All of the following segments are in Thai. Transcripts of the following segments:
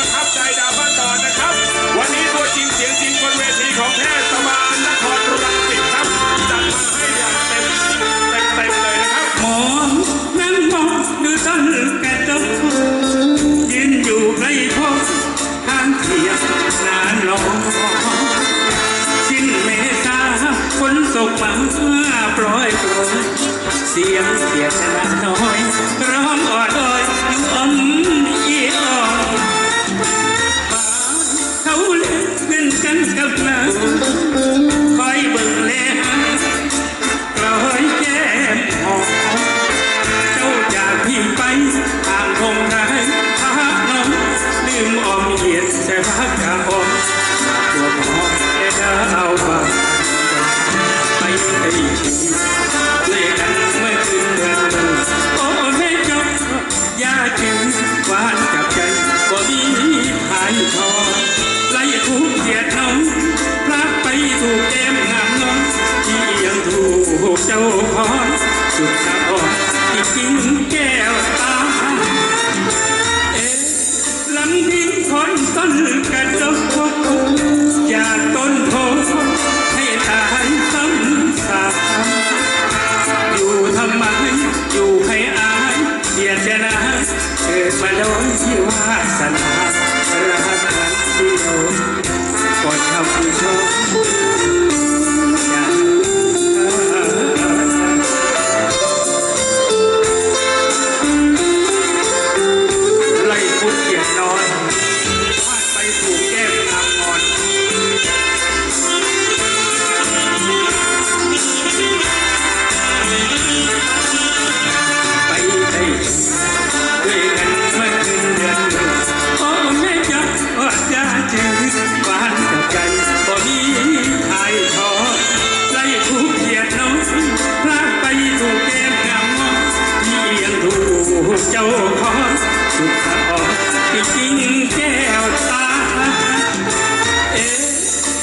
ประทับใจดาบ้านดอนะครับ วันนี้ตัวจริงเสียงจริงบนเวทีของเท้สมาลนครรังสิตครับจัดมาให้อย่างเต็มเต็มเต็มเลยนะครับหมองนั้นมองดูต้นแก่เจ้ายืนอยู่ใกล้พบทางเทียบนานรอสิ้นเมษาฝนตกมาปล่อยปล่อยเสียงเสียงนะน้อยร้องอ่อน ช่พักจากผมตัวหมอแค่เท้าฟังไปได้ชีเลยกันเมื่อคืนเดือนหนึ่งโอ้แม่จบยาจึงหวานกับใจบ่มีหายพอไล่ทุกเกียดน้องพลักไปถูกเอ็มงามน้องที่ยังถูกเจ้าพรสุดสะอ่อนี่กิแก้ salón y más salón. ที่จริงแก้วตา เอ๋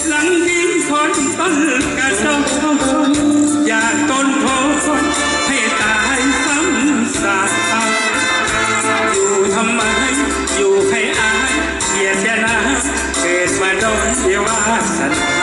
หลังดินคนต้นกระสอบอยากต้นโพคนให้ตายซ้ำสาเอยู่ทำไม อยู่ให้อายเกียดนะเกิดมาโดนเยวาสน